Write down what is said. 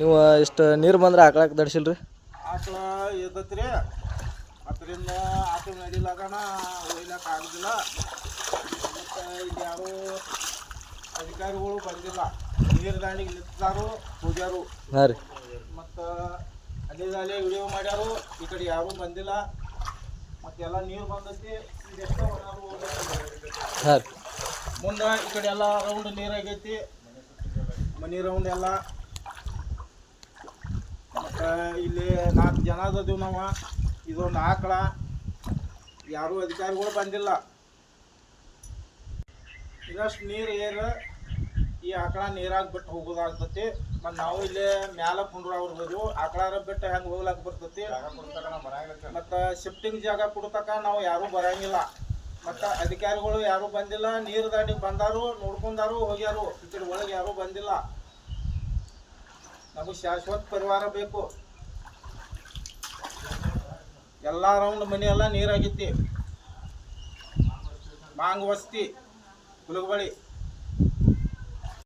ನೀವು ಇಷ್ಟು ನೀರು ಬಂದ್ರೆ ಆಕಳಕ್ಕೆ ದಡ್ಸಿಲ್ರಿ? ಆಕಳ ಎದ್ದತ್ರಿ ಅದರಿಂದ ಆಕಳ ನಡಿಲಾಗಣ ಒಯ್ಲಕ್ಕೆ ಆಗೋದಿಲ್ಲ. ಮತ್ತು ಇಲ್ಲಿ ಯಾರು ಅಧಿಕಾರಿಗಳು ಬಂದಿಲ್ಲ. ನೀರು ದಾಂಡಿಗೆ ನಿಂತಾರು ಹೋಗ್ಯಾರು ಹಾಂ ರೀ. ಮತ್ತು ಅಲ್ಲಿಂದಲ್ಲೇ ವಿಡಿಯೋ ಮಾಡ್ಯಾರು. ಈ ಕಡೆ ಯಾರೂ ಬಂದಿಲ್ಲ. ಮತ್ತೆಲ್ಲ ನೀರು ಬಂದೈತಿ. ಹಾಂ ಮುಂದೆ ಈ ಕಡೆ ಎಲ್ಲ ರೌಂಡ್ ನೀರಾಗೈತಿ ಮನೆ ರೌಂಡ್ ಎಲ್ಲ. ಇಲ್ಲಿ ನಾಲ್ಕು ಜನ ಅದೀವಿ ನಾವು. ಇದೊಂದು ಆಕಳ. ಯಾರು ಅಧಿಕಾರಿಗಳು ಬಂದಿಲ್ಲ. ಇದಷ್ಟು ನೀರು ಏರು ಈ ಆಕಳ ನೀರಾಗ ಬಿಟ್ಟು ಹೋಗೋದಾಗ್ತತಿ. ಮತ್ತು ನಾವು ಇಲ್ಲಿ ಮ್ಯಾಲ ಕುಂಡ್ರವ್ರು ಆಕಳಾರ ಬಿಟ್ಟು ಹೆಂಗೆ ಹೋಗ್ಲಾಕ್ ಬರ್ತೈತಿ. ಮತ್ತು ಶಿಫ್ಟಿಂಗ್ ಜಾಗ ಕೊಡ್ತಕ್ಕ ನಾವು ಯಾರೂ ಬರಂಗಿಲ್ಲ. ಮತ್ತು ಅಧಿಕಾರಿಗಳು ಯಾರೂ ಬಂದಿಲ್ಲ. ನೀರು ದಾಟಿಗೆ ಬಂದಾರು, ನೋಡ್ಕೊಂಡಾರು, ಹೋಗ್ಯಾರು. ಈ ಒಳಗೆ ಯಾರೂ ಬಂದಿಲ್ಲ. ನಮಗೆ ಶಾಶ್ವತ ಪರಿವಾರ ಬೇಕು. ಎಲ್ಲ ರೌಂಡ್ ಮನೆಯೆಲ್ಲ ಎಲ್ಲ ನೀರಾಗೈತಿ ಮಾಂಗ್ ವಸ್ತಿ ಕುಲಗಬಳಿ